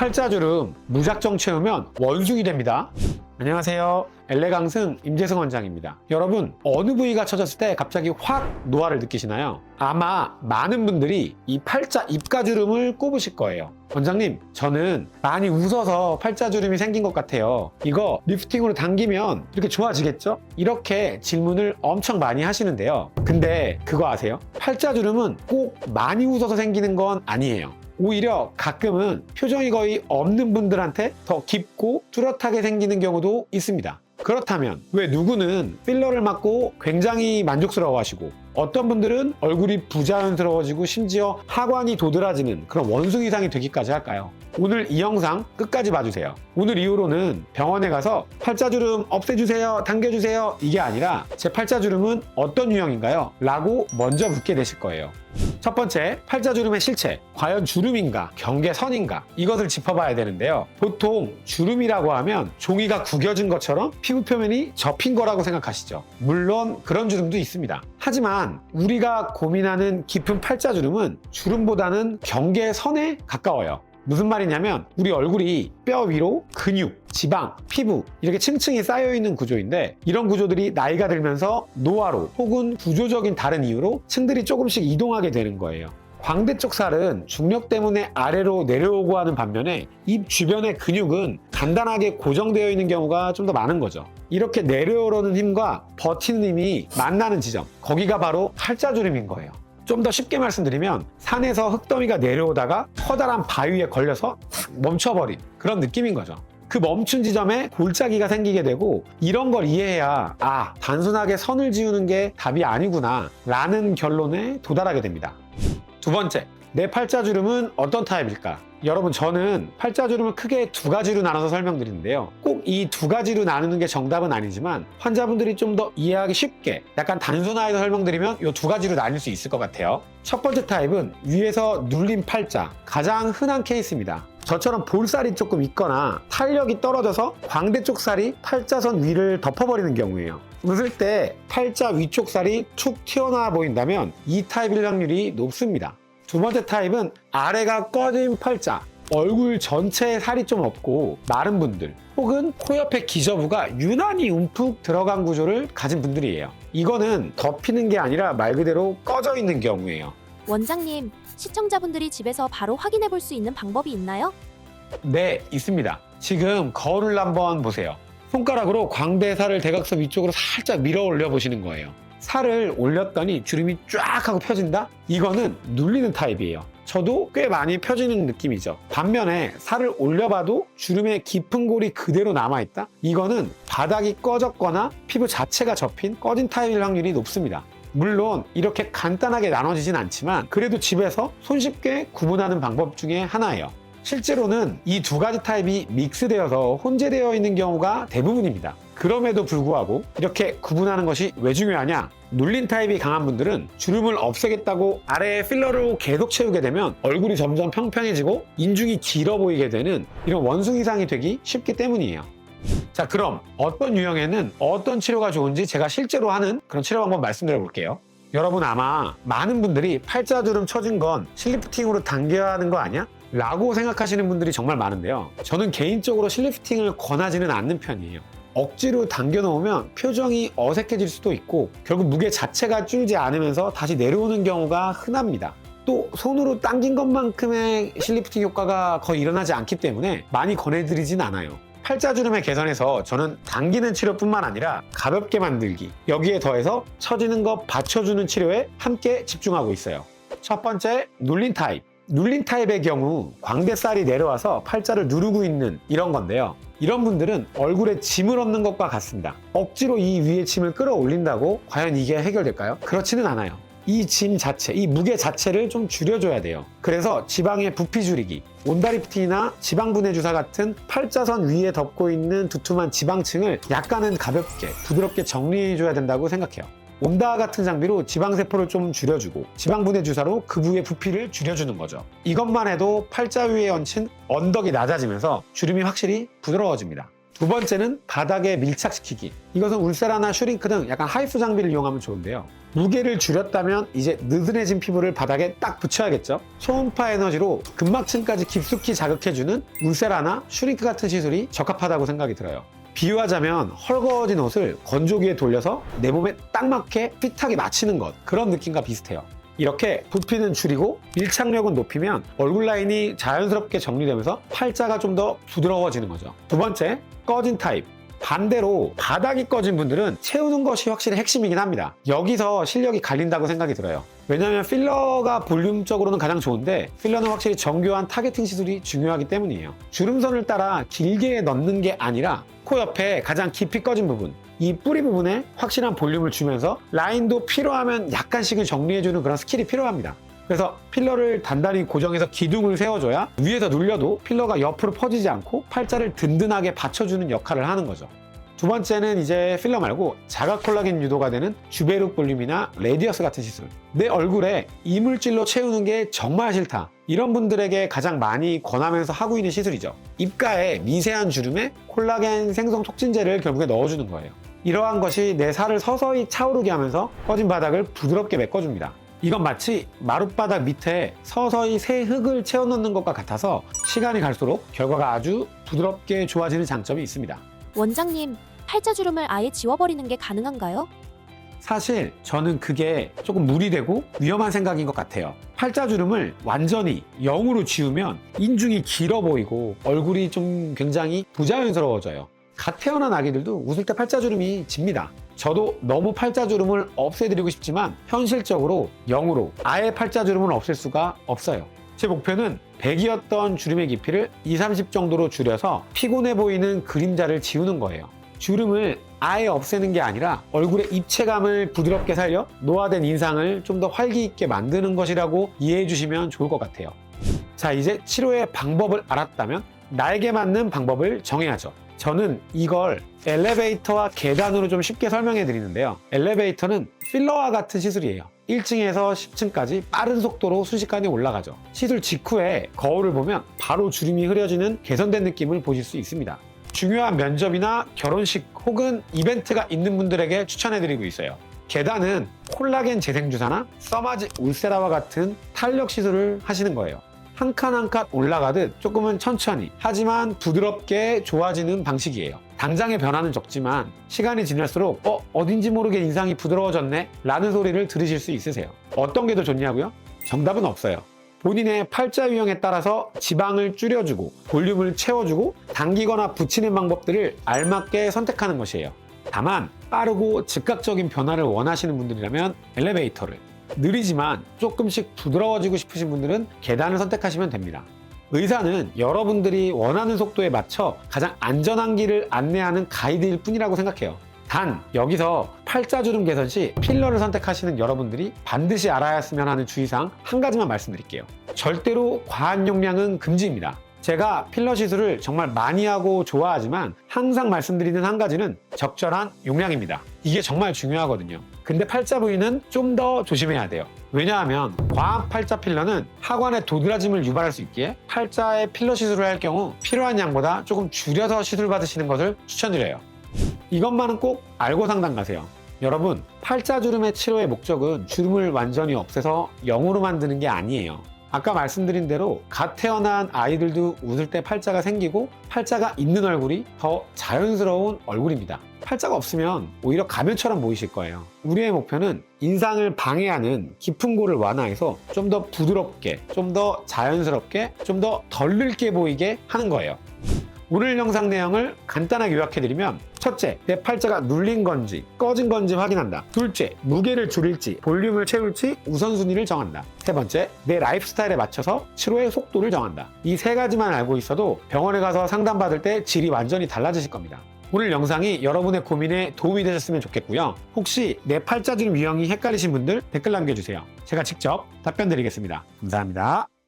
팔자주름 무작정 채우면 원숭이 됩니다. 안녕하세요. 엘레강승 임재승 원장입니다. 여러분, 어느 부위가 처졌을 때 갑자기 확 노화를 느끼시나요? 아마 많은 분들이 이 팔자 입가주름을 꼽으실 거예요. 원장님, 저는 많이 웃어서 팔자주름이 생긴 것 같아요. 이거 리프팅으로 당기면 이렇게 좋아지겠죠? 이렇게 질문을 엄청 많이 하시는데요. 근데 그거 아세요? 팔자주름은 꼭 많이 웃어서 생기는 건 아니에요. 오히려 가끔은 표정이 거의 없는 분들한테 더 깊고 뚜렷하게 생기는 경우도 있습니다. 그렇다면 왜 누구는 필러를 맞고 굉장히 만족스러워 하시고 어떤 분들은 얼굴이 부자연스러워지고 심지어 하관이 도드라지는 그런 원숭이 상이 되기까지 할까요? 오늘 이 영상 끝까지 봐주세요. 오늘 이후로는 병원에 가서 팔자주름 없애주세요, 당겨주세요 이게 아니라 제 팔자주름은 어떤 유형인가요? 라고 먼저 묻게 되실 거예요. 첫 번째, 팔자주름의 실체. 과연 주름인가, 경계선인가? 이것을 짚어봐야 되는데요. 보통 주름이라고 하면 종이가 구겨진 것처럼 피부 표면이 접힌 거라고 생각하시죠. 물론 그런 주름도 있습니다. 하지만 우리가 고민하는 깊은 팔자주름은 주름보다는 경계선에 가까워요. 무슨 말이냐면 우리 얼굴이 뼈 위로 근육, 지방, 피부 이렇게 층층이 쌓여 있는 구조인데 이런 구조들이 나이가 들면서 노화로 혹은 구조적인 다른 이유로 층들이 조금씩 이동하게 되는 거예요. 광대 쪽 살은 중력 때문에 아래로 내려오고 하는 반면에 입 주변의 근육은 간단하게 고정되어 있는 경우가 좀 더 많은 거죠. 이렇게 내려오려는 힘과 버티는 힘이 만나는 지점, 거기가 바로 팔자주름인 거예요. 좀 더 쉽게 말씀드리면 산에서 흙더미가 내려오다가 커다란 바위에 걸려서 탁 멈춰버린 그런 느낌인 거죠. 그 멈춘 지점에 골짜기가 생기게 되고 이런 걸 이해해야 아 단순하게 선을 지우는 게 답이 아니구나 라는 결론에 도달하게 됩니다. 두 번째, 내 팔자주름은 어떤 타입일까? 여러분, 저는 팔자주름을 크게 두 가지로 나눠서 설명드리는데요. 꼭 이 두 가지로 나누는 게 정답은 아니지만 환자분들이 좀 더 이해하기 쉽게 약간 단순하게 설명드리면 이 두 가지로 나뉠 수 있을 것 같아요. 첫 번째 타입은 위에서 눌린 팔자, 가장 흔한 케이스입니다. 저처럼 볼살이 조금 있거나 탄력이 떨어져서 광대 쪽 살이 팔자선 위를 덮어버리는 경우예요. 웃을 때 팔자 위쪽 살이 툭 튀어나와 보인다면 이 타입일 확률이 높습니다. 두 번째 타입은 아래가 꺼진 팔자, 얼굴 전체에 살이 좀 없고 마른 분들 혹은 코 옆에 기저부가 유난히 움푹 들어간 구조를 가진 분들이에요. 이거는 덮이는 게 아니라 말 그대로 꺼져 있는 경우예요. 원장님, 시청자분들이 집에서 바로 확인해 볼 수 있는 방법이 있나요? 네, 있습니다. 지금 거울을 한번 보세요. 손가락으로 광대살을 대각선 위쪽으로 살짝 밀어 올려 보시는 거예요. 살을 올렸더니 주름이 쫙 하고 펴진다? 이거는 눌리는 타입이에요. 저도 꽤 많이 펴지는 느낌이죠. 반면에 살을 올려봐도 주름의 깊은 골이 그대로 남아있다? 이거는 바닥이 꺼졌거나 피부 자체가 접힌 꺼진 타입일 확률이 높습니다. 물론 이렇게 간단하게 나눠지진 않지만 그래도 집에서 손쉽게 구분하는 방법 중에 하나예요. 실제로는 이 두 가지 타입이 믹스되어서 혼재되어 있는 경우가 대부분입니다. 그럼에도 불구하고 이렇게 구분하는 것이 왜 중요하냐? 눌린 타입이 강한 분들은 주름을 없애겠다고 아래에 필러로 계속 채우게 되면 얼굴이 점점 평평해지고 인중이 길어 보이게 되는 이런 원숭이상이 되기 쉽기 때문이에요. 자, 그럼 어떤 유형에는 어떤 치료가 좋은지 제가 실제로 하는 그런 치료 방법 말씀드려 볼게요. 여러분 아마 많은 분들이 팔자주름 처진 건 실리프팅으로 당겨야 하는 거 아니야? 라고 생각하시는 분들이 정말 많은데요. 저는 개인적으로 실리프팅을 권하지는 않는 편이에요. 억지로 당겨 놓으면 표정이 어색해질 수도 있고 결국 무게 자체가 줄지 않으면서 다시 내려오는 경우가 흔합니다. 또 손으로 당긴 것만큼의 실리프팅 효과가 거의 일어나지 않기 때문에 많이 권해드리진 않아요. 팔자주름의 개선에서 저는 당기는 치료뿐만 아니라 가볍게 만들기 여기에 더해서 처지는 것 받쳐주는 치료에 함께 집중하고 있어요. 첫 번째 눌린 타입. 눌린 타입의 경우 광대살이 내려와서 팔자를 누르고 있는 이런 건데요. 이런 분들은 얼굴에 짐을 얻는 것과 같습니다. 억지로 이 위에 짐을 끌어올린다고 과연 이게 해결될까요? 그렇지는 않아요. 이 짐 자체, 이 무게 자체를 좀 줄여줘야 돼요. 그래서 지방의 부피 줄이기, 온다리프팅이나 지방분해 주사 같은 팔자선 위에 덮고 있는 두툼한 지방층을 약간은 가볍게, 부드럽게 정리해줘야 된다고 생각해요. 온다 같은 장비로 지방세포를 좀 줄여주고 지방분해 주사로 그 부위의 부피를 줄여주는 거죠. 이것만 해도 팔자 위에 얹힌 언덕이 낮아지면서 주름이 확실히 부드러워집니다. 두 번째는 바닥에 밀착시키기. 이것은 울세라나 슈링크 등 약간 하이프 장비를 이용하면 좋은데요. 무게를 줄였다면 이제 느슨해진 피부를 바닥에 딱 붙여야겠죠. 초음파 에너지로 근막층까지 깊숙이 자극해주는 울세라나 슈링크 같은 시술이 적합하다고 생각이 들어요. 비유하자면 헐거워진 옷을 건조기에 돌려서 내 몸에 딱 맞게 핏하게 맞추는 것 그런 느낌과 비슷해요. 이렇게 부피는 줄이고 밀착력은 높이면 얼굴 라인이 자연스럽게 정리되면서 팔자가 좀 더 부드러워지는 거죠. 두 번째, 꺼진 타입. 반대로 바닥이 꺼진 분들은 채우는 것이 확실히 핵심이긴 합니다. 여기서 실력이 갈린다고 생각이 들어요. 왜냐하면 필러가 볼륨적으로는 가장 좋은데 필러는 확실히 정교한 타겟팅 시술이 중요하기 때문이에요. 주름선을 따라 길게 넣는 게 아니라 코 옆에 가장 깊이 꺼진 부분 이 뿌리 부분에 확실한 볼륨을 주면서 라인도 필요하면 약간씩은 정리해주는 그런 스킬이 필요합니다. 그래서 필러를 단단히 고정해서 기둥을 세워줘야 위에서 눌려도 필러가 옆으로 퍼지지 않고 팔자를 든든하게 받쳐주는 역할을 하는 거죠. 두 번째는 이제 필러 말고 자가 콜라겐 유도가 되는 주베룩 볼륨이나 레디어스 같은 시술. 내 얼굴에 이물질로 채우는 게 정말 싫다. 이런 분들에게 가장 많이 권하면서 하고 있는 시술이죠. 입가에 미세한 주름에 콜라겐 생성 촉진제를 결국에 넣어주는 거예요. 이러한 것이 내 살을 서서히 차오르게 하면서 꺼진 바닥을 부드럽게 메꿔줍니다. 이건 마치 마룻바닥 밑에 서서히 새 흙을 채워넣는 것과 같아서 시간이 갈수록 결과가 아주 부드럽게 좋아지는 장점이 있습니다. 원장님, 팔자주름을 아예 지워버리는 게 가능한가요? 사실 저는 그게 조금 무리되고 위험한 생각인 것 같아요. 팔자주름을 완전히 0으로 지우면 인중이 길어 보이고 얼굴이 좀 굉장히 부자연스러워져요. 갓 태어난 아기들도 웃을 때 팔자주름이 집니다. 저도 너무 팔자주름을 없애드리고 싶지만 현실적으로 0으로 아예 팔자주름을 없앨 수가 없어요. 제 목표는 100이었던 주름의 깊이를 2, 30 정도로 줄여서 피곤해 보이는 그림자를 지우는 거예요. 주름을 아예 없애는 게 아니라 얼굴의 입체감을 부드럽게 살려 노화된 인상을 좀 더 활기 있게 만드는 것이라고 이해해 주시면 좋을 것 같아요. 자, 이제 치료의 방법을 알았다면 나에게 맞는 방법을 정해야죠. 저는 이걸 엘리베이터와 계단으로 좀 쉽게 설명해 드리는데요. 엘리베이터는 필러와 같은 시술이에요. 1층에서 10층까지 빠른 속도로 순식간에 올라가죠. 시술 직후에 거울을 보면 바로 주름이 흐려지는 개선된 느낌을 보실 수 있습니다. 중요한 면접이나 결혼식 혹은 이벤트가 있는 분들에게 추천해드리고 있어요. 계단은 콜라겐 재생주사나 써마지 울세라와 같은 탄력 시술을 하시는 거예요. 한 칸 한 칸 올라가듯 조금은 천천히 하지만 부드럽게 좋아지는 방식이에요. 당장의 변화는 적지만 시간이 지날수록 어 어딘지 모르게 인상이 부드러워졌네 라는 소리를 들으실 수 있으세요. 어떤 게 더 좋냐고요? 정답은 없어요. 본인의 팔자 유형에 따라서 지방을 줄여주고 볼륨을 채워주고 당기거나 붙이는 방법들을 알맞게 선택하는 것이에요. 다만 빠르고 즉각적인 변화를 원하시는 분들이라면 엘리베이터를 느리지만 조금씩 부드러워지고 싶으신 분들은 계단을 선택하시면 됩니다. 의사는 여러분들이 원하는 속도에 맞춰 가장 안전한 길을 안내하는 가이드일 뿐이라고 생각해요. 단 여기서 팔자주름 개선 시 필러를 선택하시는 여러분들이 반드시 알아야 했으면 하는 주의사항 한 가지만 말씀드릴게요. 절대로 과한 용량은 금지입니다. 제가 필러 시술을 정말 많이 하고 좋아하지만 항상 말씀드리는 한 가지는 적절한 용량입니다. 이게 정말 중요하거든요. 근데 팔자 부위는 좀 더 조심해야 돼요. 왜냐하면 과한 팔자 필러는 하관의 도드라짐을 유발할 수 있기에 팔자에 필러 시술을 할 경우 필요한 양보다 조금 줄여서 시술 받으시는 것을 추천드려요. 이것만은 꼭 알고 상담 가세요. 여러분, 팔자주름의 치료의 목적은 주름을 완전히 없애서 0으로 만드는 게 아니에요. 아까 말씀드린 대로 갓 태어난 아이들도 웃을 때 팔자가 생기고 팔자가 있는 얼굴이 더 자연스러운 얼굴입니다. 팔자가 없으면 오히려 가면처럼 보이실 거예요. 우리의 목표는 인상을 방해하는 깊은 골을 완화해서 좀 더 부드럽게, 좀 더 자연스럽게, 좀 더 덜 늙게 보이게 하는 거예요. 오늘 영상 내용을 간단하게 요약해드리면 첫째, 내 팔자가 눌린 건지 꺼진 건지 확인한다. 둘째, 무게를 줄일지 볼륨을 채울지 우선순위를 정한다. 세 번째, 내 라이프 스타일에 맞춰서 치료의 속도를 정한다. 이 세 가지만 알고 있어도 병원에 가서 상담받을 때 질이 완전히 달라지실 겁니다. 오늘 영상이 여러분의 고민에 도움이 되셨으면 좋겠고요. 혹시 내 팔자주름 유형이 헷갈리신 분들 댓글 남겨주세요. 제가 직접 답변 드리겠습니다. 감사합니다.